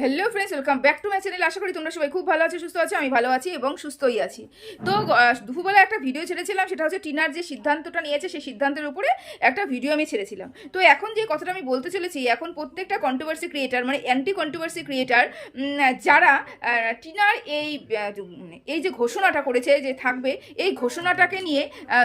Hello friends welcome back to my channel আশা করি তোমরা সবাই খুব ভালো আছো, সুস্থ আছো, আমি ভালো আছি এবং সুস্থই আছি। তো দুপুরবেলা একটা ভিডিও ছেড়েছিলাম, সেটা হচ্ছে টিনার যে সিদ্ধান্তটা নিয়েছে, সেই সিদ্ধান্তের উপরে একটা ভিডিও আমি ছেড়েছিলাম। তো এখন যে কথাটা আমি বলতে চলেছি, এখন প্রত্যেকটা কন্ট্রোভার্সি ক্রিয়েটার মানে অ্যান্টি কন্ট্রোভার্সি ক্রিয়েটার যারা টিনার এই এই যে ঘোষণাটা করেছে যে থাকবে, এই ঘোষণাটাকে নিয়ে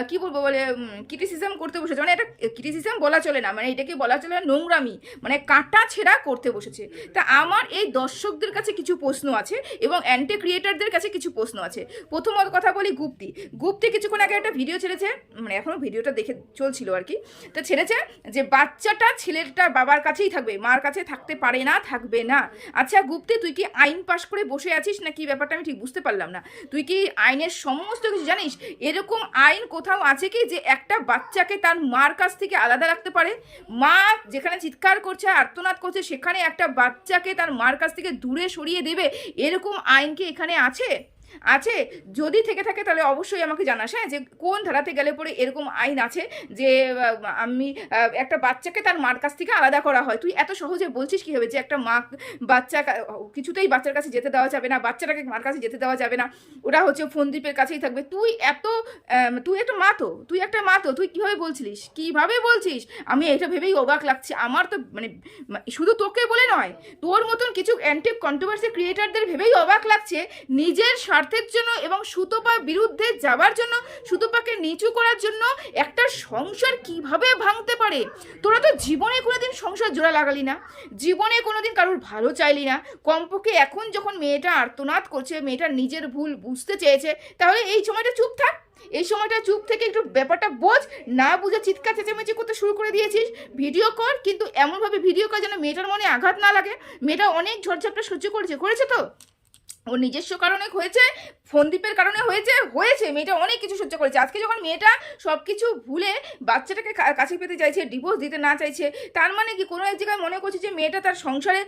কি বলব বলে ক্রিটিসিজম করতে বসেছে। মানে এটা ক্রিটিসিজম বলা চলে না মানে এটাকে বলা চলে না নোংরামি মানে কাটা ছেঁড়া করতে বসেছে। তা আমার এই দর্শকদের কাছে কিছু প্রশ্ন আছে এবং অ্যান্টি ক্রিয়েটারদের কাছে কিছু প্রশ্ন আছে। প্রথমত কথা বলি গুপ্তি। গুপ্তি কিছুক্ষণ আগে একটা ভিডিও ছেড়েছে মানে এখনও ভিডিওটা দেখে চলছিল আর কি। তো ছেড়েছে যে, বাচ্চাটা ছেলেটা বাবার কাছেই থাকবে, মার কাছে থাকতে পারে না, থাকবে না। আচ্ছা গুপ্তি, তুই কি আইন পাশ করে বসে আছিস না কি ব্যাপারটা আমি ঠিক বুঝতে পারলাম না। তুই কি আইনের সমস্ত কিছু জানিস? এরকম আইন কোথাও আছে কি যে, একটা বাচ্চাকে তার মার কাছ থেকে আলাদা রাখতে পারে? মা যেখানে চিৎকার করছে, আর্তনাদ করছে, সেখানে একটা বাচ্চাকে তার মার কাছ থেকে দূরে সরিয়ে দেবে? এরকম আইন কি এখানে আছে? আছে? যদি থেকে থাকে তাহলে অবশ্যই আমাকে জানাস হ্যাঁ? যে কোন ধারাতে গেলে পরে এরকম আইন আছে যে আমি একটা বাচ্চাকে তার মার কাছ থেকে আলাদা করা হয়? তুই এত সহজে বলছিস কীভাবে যে একটা মা বাচ্চা কিছুতেই বাচ্চার কাছে যেতে দেওয়া যাবে না, বাচ্চাটাকে মার কাছে যেতে দেওয়া যাবে না, ওরা হচ্ছে ফোনদ্বীপের কাছেই থাকবে। তুই এত তুই একটা মা তো, তুই একটা মা তো, তুই কীভাবে বলছিলিস? কীভাবে বলছিস? আমি এটা ভেবেই অবাক লাগছে। আমার তো মানে শুধু তোকে বলে নয়, তোর মতন কিছু অ্যান্টি কন্ট্রোভার্সি ক্রিয়েটারদের ভেবেই অবাক লাগছে, নিজের স্বার্থের জন্য এবং সুতোপার বিরুদ্ধে যাবার জন্য, সুতোপাকে নিচু করার জন্য একটা সংসার কীভাবে ভাঙতে পারে? তোরা তো জীবনে কোনোদিন সংসার জোড়া লাগালি না। জীবনে কোনোদিন কারোর ভালো চাইলি না। কমপক্ষে এখন যখন মেয়েটা আর্তনাদ করছে, মেয়েটা নিজের ভুল বুঝতে চেয়েছে, তাহলে এই সময়টা চুপ থাক। এই সময়টা চুপ থেকে একটু ব্যাপারটা বোঝ। না বুঝে চিৎকার, চেঁচামেচি করতে শুরু করে দিয়েছিস। ভিডিও কর, কিন্তু এমনভাবে ভিডিও কর যেন মেয়েটার মনে আঘাত না লাগে। মেয়েটা অনেক ঝড়ঝাপটা সহ্য করেছে। করেছে তো? ওর নিজস্ব কারণে হয়েছে ফোনদ্বীপের কারণে হয়েছে হয়েছে, মেয়েটা অনেক কিছু সহ্য করেছে। আজকে যখন মেয়েটা সব কিছু ভুলে বাচ্চাটাকে কাছে পেতে চাইছে ডিভোর্স দিতে না চাইছে, তার মানে কি? কোনো এক জায়গায় মনে করছে যে মেয়েটা তার সংসারে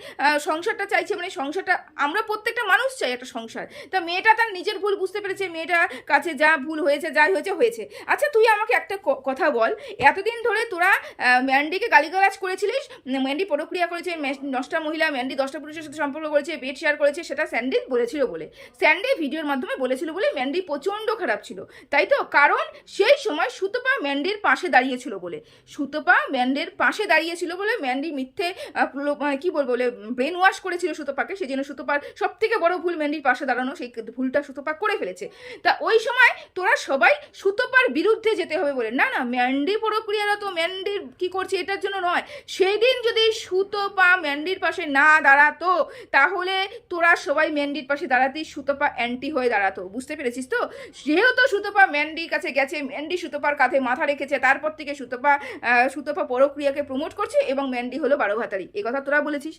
সংসারটা চাইছে মানে সংসারটা আমরা প্রত্যেকটা মানুষ চাই একটা সংসার। তা মেয়েটা তার নিজের ভুল বুঝতে পেরেছে মেয়েটার কাছে যা ভুল হয়েছে, যাই হয়েছে হয়েছে। আচ্ছা তুই আমাকে একটা কথা বল। এতদিন ধরে তোরা ম্যান্ডিকে গালিগালাজ করেছিলিস? ম্যান্ডি প্রক্রিয়া করেছে দশটা মহিলা, ম্যান্ডি দশটা পুরুষের সাথে সম্পর্ক করেছে বেড শেয়ার করেছে, সেটা স্যান্ডি বলেছিল বলে। স্যান্ডি ভিডিওর মাধ্যমে বলেছিল বলে ম্যান্ডি প্রচণ্ড খারাপ ছিল। তাই তো? কারণ সেই সময় সুতপা ম্যান্ডির পাশে দাঁড়িয়েছিল বলে। সুতপা ম্যান্ডের পাশে দাঁড়িয়েছিল বলে ম্যান্ডি মিথ্যে কি বলব, বলে ব্রেন ওয়াশ করেছিল সুতপাকে। সেই জন্য সুতপার সব থেকে বড় ভুল ম্যান্ডির পাশে দাঁড়ানো, সেই ভুলটা সুতপা করে ফেলেছে। তা ওই সময় তোরা সবাই সুতপার বিরুদ্ধে যেতে হবে বলে। না না, ম্যান্ডি প্রক্রিয়ারা তো ম্যান্ডির কি করছে এটার জন্য নয়। সেই দিন যদি সুতপা ম্যান্ডির পাশে না দাঁড়াতো, তাহলে তোরা সবাই ম্যান্ডির পাশে দাঁড়াতেই সুতপা অ্যান্টি হয়ে দাঁড়াতো বুঝতে পেরেছিস তো? যেহেতু সুতপা ম্যান্ডির কাছে গেছে, ম্যান্ডি সুতপার কাঁধে মাথা রেখেছে, তারপর থেকে সুতপা সুতপা প্রক্রিয়াকে প্রমোট করছে এবং ম্যান্ডি হলো বারো ভাতারি। এই কথা তোরা বলেছিস?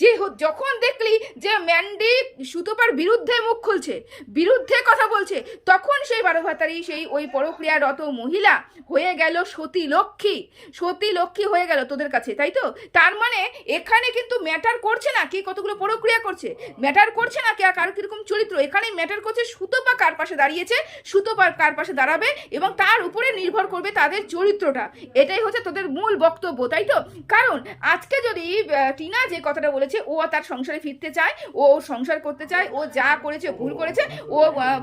যে যখন দেখলি যে ম্যান্ডি সুতপার বিরুদ্ধে মুখ খুলছে, বিরুদ্ধে কথা বলছে, তখন সেই বারো ভাতারি, সেই ওই প্রক্রিয়ারত মহিলা হয়ে গেল সতী লক্ষ্মী। সতী লক্ষ্মী হয়ে গেল তোদের কাছে, তাই তো? তার মানে এখানে কিন্তু ম্যাটার করছে না কি কতগুলো পরক্রিয়া করছে। ম্যাটার করছে না কে কার কীরকম চরিত্র এখানে ম্যাটার করছে সুতপা কার পাশে দাঁড়িয়েছে সুতপা কার পাশে দাঁড়াবে এবং তার উপরে নির্ভর করবে তাদের চরিত্রটা। এটাই হচ্ছে তোদের মূল বক্তব্য, তাই তো? কারণ আজকে যদি টিনা যে কথাটা বলেছে, ও তার সংসারে ফিরতে চায়, ও সংসার করতে চায়, ও যা করেছে, ভুল করেছে, ও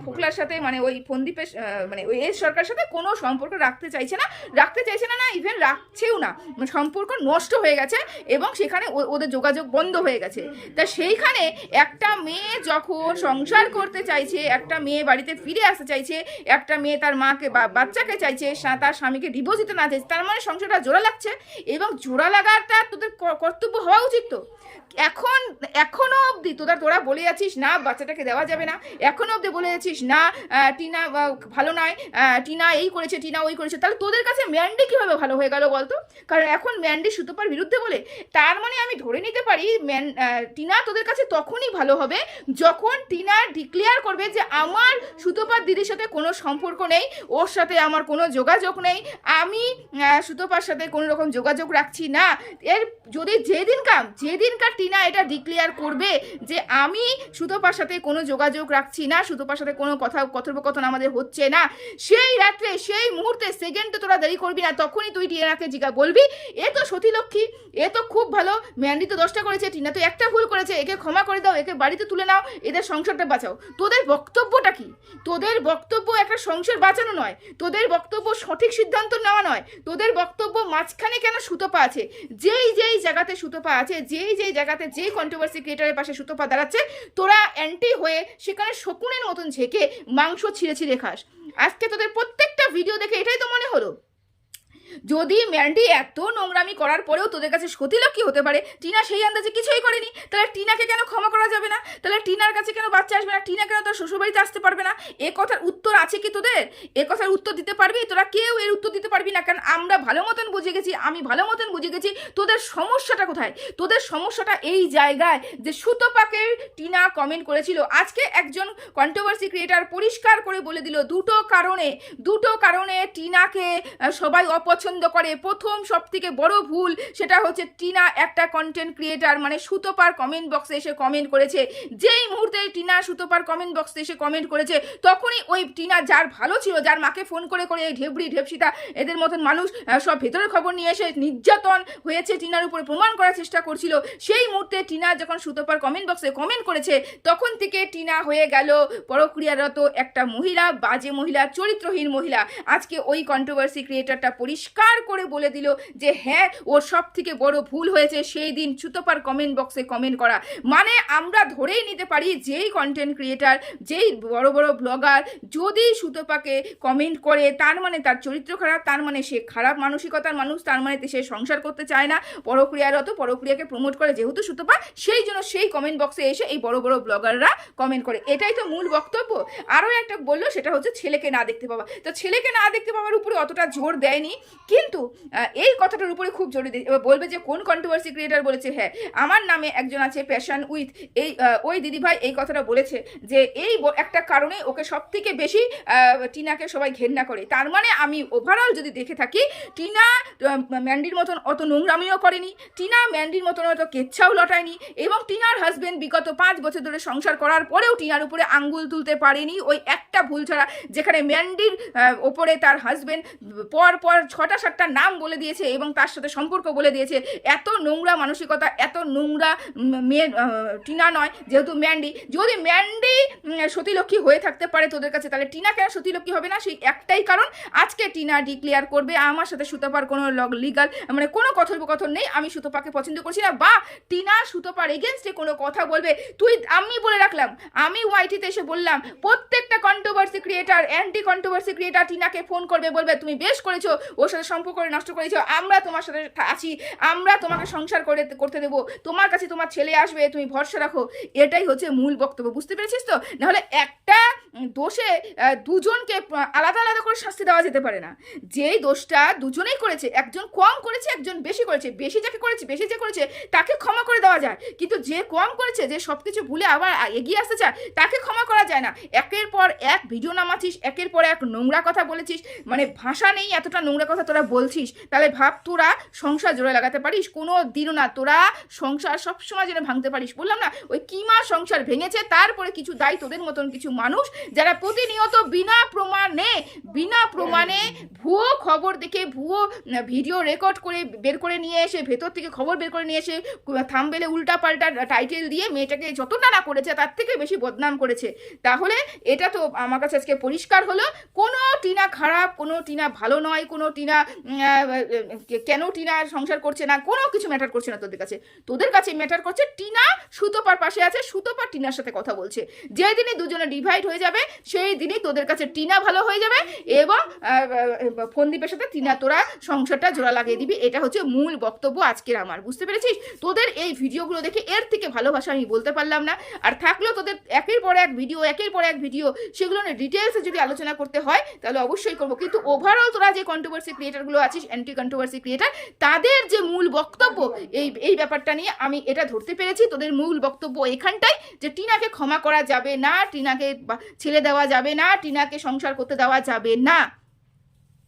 ফোকলার সাথে মানে ওই ফন্দীপের মানে ওই এস সরকারের সাথে কোনো সম্পর্ক রাখতে চাইছে না। রাখতে চাইছে না না ইভেন রাখছেও না। সম্পর্ক নষ্ট হয়ে গেছে এবং সেখানে ওদের যোগাযোগ বন্ধ হয়ে গেছে। তা সেইখানে একটা মেয়ে যখন সংসার করতে চাইছে একটা মেয়ে বাড়িতে ফিরে আসতে চাইছে, একটা মেয়ে তার মাকে বাচ্চাকে চাইছে তার স্বামীকে ডিভোর্স দিতে না চাইছে, তার মানে সংসারটা জোড়া লাগছে এবং জোড়া লাগাটা তোদের কর্তব্য হওয়া উচিত তো। এখন এখনও অবধি তোরা তোরা বলে যাচ্ছিস না, বাচ্চাটাকে দেওয়া যাবে না এখনও অবধি বলে যাচ্ছিস না টিনা ভালো নয় টিনা এই করেছে, টিনা ওই করেছে, তাহলে তোদের কাছে ম্যান্ডি কীভাবে ভালো হয়ে গেল বলতো? কারণ এখন ম্যান্ডি সুতোপার বিরুদ্ধে বলে, তার মানে আমি ধরে নিতে পারি, ম্যান টিনা তোদের কাছে তখনই ভালো হবে যখন টিনা ডিক্লেয়ার করবে যে আমার সুতোপার দিদির সাথে কোনো সম্পর্ক নেই, ওর সাথে আমার কোনো যোগাযোগ নেই, আমি সুতোপার সাথে কোনো রকম যোগাযোগ রাখছি না। এর যদি যেদিনকার যেদিনকার টিনা এটা ডিক্লেয়ার করবে যে আমি সুতপার সাথে কোনো যোগাযোগ রাখছি না, সুতপার সাথে কোনো কথা, কথোপকথন আমাদের হচ্ছে না, সেই রাত্রে, সেই মুহূর্তে সেকেন্ডে তোরা দেরি করবি না, তখনই তুই টিনাকে জিজ্ঞা বলবি এ তো সতীলক্ষ্মী, এ তো খুব ভালো, ম্যান্ডি তো দশটা করেছে, টিনা তো একটা ভুল করেছে, একে ক্ষমা করে দাও, একে বাড়িতে তুলে নাও, এদের সংসারটা বাঁচাও। তোদের বক্তব্যটা কি? তোদের বক্তব্য একটা সংসার বাঁচানো নয়। তোদের বক্তব্য সঠিক সিদ্ধান্ত নেওয়া নয়। তোদের বক্তব্য মাঝখানে কেন সুতপা আছে? যেই যেই জায়গাতে সুতপা আছে, যেই যেই জায়গাতে যেই কন্ট্রোভার্সি ক্রিয়েটারের পাশে সুতপা দাঁড়াচ্ছে, তোরা অ্যান্টি হয়ে সেখানে শকুনের মতন ঝেঁকে মাংস ছিঁড়ে ছিঁড়ে খাস। আজকে তোদের প্রত্যেকটা ভিডিও দেখে এটাই তো মনে হলো। যদি ম্যান্ডি এত নোংরামি করার পরেও তোদের কাছে সতীলক্ষ্মী হতে পারে, টিনা সেই আন্দাজে কিছুই করেনি, তাহলে টিনাকে কেন ক্ষমা করা যাবে না? তাহলে টিনার কাছে কেন বাচ্চা আসবে না? টিনা কেন তোর শ্বশুরবাড়িতে আসতে পারবে না? এ কথার উত্তর আছে কি তোদের? এ কথার উত্তর দিতে পারবি? তোরা কেউ এর উত্তর দিতে পারবি না, কারণ আমরা ভালো মতন বুঝে গেছি, আমি ভালো মতন বুঝে গেছি তোদের সমস্যাটা কোথায়? তোদের সমস্যাটা এই জায়গায় যে সুতপাকে টিনা কমেন্ট করেছিল। আজকে একজন কন্ট্রোভার্সি ক্রিয়েটার পরিষ্কার করে বলে দিল, দুটো কারণে দুটো কারণে টিনাকে সবাই অপছন্দ করে। প্রথম সব থেকে বড় ভুল সেটা হচ্ছে টিনা একটা কন্টেন্ট ক্রিয়েটার মানে সুতোপার কমেন্ট বক্সে এসে কমেন্ট করেছে। যেই মুহূর্তে টিনা সুতোপার কমেন্ট বক্সে এসে কমেন্ট করেছে, তখনই ওই টিনা যার ভালো ছিল, যার মাকে ফোন করে করে এই ঢেবড়ি ঢেপসিতা এদের মতন মানুষ সব ভেতরের খবর নিয়ে এসে নির্যাতন হয়েছে টিনার উপরে, প্রমাণ করার চেষ্টা করছিল। সেই মুহূর্তে টিনা যখন সুতোপার কমেন্ট বক্সে কমেন্ট করেছে, তখন থেকে টিনা হয়ে গেল পরক্রিয়ারত একটা মহিলা, বাজে মহিলা, চরিত্রহীন মহিলা। আজকে ওই কন্ট্রোভার্সি ক্রিয়েটারটা পরিষ্কার করে বলে দিল যে হ্যাঁ ওর সব থেকে বড় ভুল হয়েছে, সেই দিন সুতোপার কমেন্ট বক্সে কমেন্ট করা। মানে আমরা ধরেই নিতে পারি যেই কন্টেন্ট ক্রিয়েটার যেই বড় বড় ব্লগার যদি সুতোপাকে কমেন্ট করে, তার মানে তার চরিত্র খারাপ, তার মানে সে খারাপ মানসিকতার মানুষ, তার মানে সে সংসার করতে চায় না। পরক্রিয়ারত পরক্রিয়াকে প্রমোট করে যেহেতু সুতোপা সেই জন্য সেই কমেন্ট বক্সে এসে এই বড় বড় ব্লগাররা কমেন্ট করে। এটাই তো মূল বক্তব্য। আরও একটা বলল, সেটা হচ্ছে ছেলেকে না দেখতে পাওয়া। তো ছেলেকে না দেখতে পাওয়ার উপরে অতটা জোর দেয়নি। কিন্তু এই কথাটার উপরে খুব জোরে বলবে যে কোন কন্ট্রোভার্সি ক্রিয়েটার বলেছে? হ্যাঁ আমার নামে একজন আছে প্যাশন উইথ এই ওই দিদিভাই এই কথাটা বলেছে যে এই একটা কারণে ওকে সব থেকে বেশি টিনাকে সবাই ঘেন্না করে। তার মানে আমি ওভারঅল যদি দেখে থাকি, টিনা ম্যান্ডির মতন অত নোংরামিও করেনি, টিনা ম্যান্ডির মতন অত কেচ্ছাও লটায়নি এবং টিনার হাজবেন্ড বিগত পাঁচ বছর ধরে সংসার করার পরেও টিনার উপরে আঙ্গুল তুলতে পারেনি। ওই একটা ভুল ছাড়া যেখানে ম্যান্ডির ওপরে তার হাজবেন্ড পর পর ছটা সাতটা নাম বলে দিয়েছে এবং তার সাথে সম্পর্ক বলে দিয়েছে। এত নোংরা মানসিকতা, এত নোংরা মেয়ে টিনা নয়, যেহেতু ম্যান্ডি। যদি ম্যান্ডি সতীলক্ষ্মী হয়ে থাকতে পারে তোদের কাছে, তাহলে টিনা কেন সতীলক্ষ্মী হবে না? সেই একটাই কারণ, আজকে টিনা ডিক্লেয়ার করবে, আমার সাথে সুতপার কোনো লিগাল মানে কোনো কথোপকথন নেই, আমি সুতপাকে পছন্দ করছি না, বা টিনা সুতপার এগেনস্টে কোনো কথা বলবে। তুই, আমি বলে রাখলাম, আমি ওয়াইটিতে এসে বললাম, প্রত্যেকটা controversy creator anti controversy creator টিনাকে phone করবে, বলবে, তুমি বেশ করেছ, ওর সাথে সম্পর্ক নষ্ট করেছ আমরা তোমার সাথে আছি, আমরা তোমাকে সংসার করে করতে দেবো, তোমার কাছে তোমার ছেলে আসবে, তুমি ভরসা রাখো, এটাই হচ্ছে মূল বক্তব্য, বুঝতে পেরেছিস তো? নাহলে একটা দোষে দুজনকে আলাদা আলাদা করে শাস্তি দেওয়া যেতে পারে না। যেই দোষটা দুজনেই করেছে, একজন কম করেছে, একজন বেশি করেছে, বেশি যাকে করেছে, বেশি যে করেছে, তাকে ক্ষমা করে দেওয়া যায়। কিন্তু যে কম করেছে, যে সব কিছু ভুলে আবার এগিয়ে আসতে চায়, তাকে ক্ষমা করা যায় না। একের পর এক ভিডিও নামাচ্ছিস, একের পর এক নোংরা কথা বলেছিস মানে ভাষা নেই এতটা নোংরা কথা তোরা বলছিস, তাহলে ভাব তোরা সংসার জোরে লাগাতে পারিস, কোনো দিনও না। তোরা সংসার সবসময় যেন ভাঙতে পারিস। বললাম না, ওই কিমা সংসার ভেঙেছে, তারপরে কিছু দায়ী তোদের মতন কিছু মানুষ যারা প্রতিনিয়ত বিনা প্রমাণে বিনা প্রমাণে ভুয়ো খবর দেখে, ভুয়ো ভিডিও রেকর্ড করে বের করে নিয়ে এসে, ভেতর থেকে খবর বের করে নিয়ে এসে থামবেলে উল্টা পাল্টা টাইটেল দিয়ে মেয়েটাকে যতটা না করেছে, তার থেকে বেশি বদনাম করেছে। তাহলে এটা তো আমার কাছে আজকে পরিষ্কার হলো। কোনো টিনা খারাপ, কোনো টিনা ভালো নয়, কোনো টিনা কেন টিনা সংসার করছে না? কোনো কিছু ম্যাটার করছে না তোদের কাছে। তোদের কাছে ম্যাটার করছে টিনা, সুতোপার পাশে আছে, সুতোপার টিনার সাথে কথা বলছে। যে দিনই দুজনে ডিভাইড হয়ে যাবে সেই দিনই তোদের কাছে টিনা ভালো হয়ে যাবে এবং ফন্দীপের সাথে টিনা তোরা সংসারটা জোড়া লাগিয়ে দিবি। এটা হচ্ছে মূল বক্তব্য আজকের আমার। বুঝতে পেরেছিস? তোদের এই ভিডিওগুলো দেখে এর থেকে ভালোবাসা আমি বলতে পারলাম না। আর থাকলেও তোদের একের পর এক ভিডিও একের পর এক ভিডিও সেগুলো ডিটেলসে যদি আলোচনা করতে হয়, তাহলে অবশ্যই করব। কিন্তু ওভারঅল তোরা যে কন্ট্রোভার্সি ক্রিয়েটারগুলো আছে অ্যান্টি কন্ট্রোভার্সি ক্রিয়েটার তাদের যে মূল বক্তব্য, এই এই ব্যাপারটা নিয়ে আমি এটা ধরতে পেরেছি। তোদের মূল বক্তব্য এখানটাই যে টিনাকে ক্ষমা করা যাবে না, টিনাকে ছেড়ে দেওয়া যাবে না, টিনাকে সংসার করতে দেওয়া যাবে না।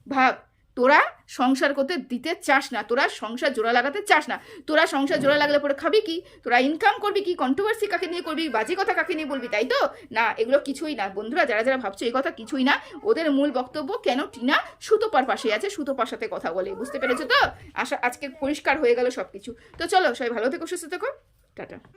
ভাব। তোরা সংসার করতে দিতে চাস না, তোরা সংসার জোড়া লাগাতে চাস না। তোরা সংসার জোড়া লাগলে পরে খাবি কি? তোরা ইনকাম করবি কি? কন্ট্রোভার্সি কাকে নিয়ে করবি? বাজে কথা কাকে নিয়ে বলবি, তাই তো? না, এগুলো কিছুই না। বন্ধুরা, যারা যারা ভাবছ এই কথা কিছুই না, ওদের মূল বক্তব্য কেন টিনা সুতোপার পাশে আছে, সুতোপার সাথে কথা বলে, বুঝতে পেরেছ তো? আশা আজকে পরিষ্কার হয়ে গেল সব কিছু তো চলো, সবাই ভালো থেকো, সুস্থ থেকো। টাটা।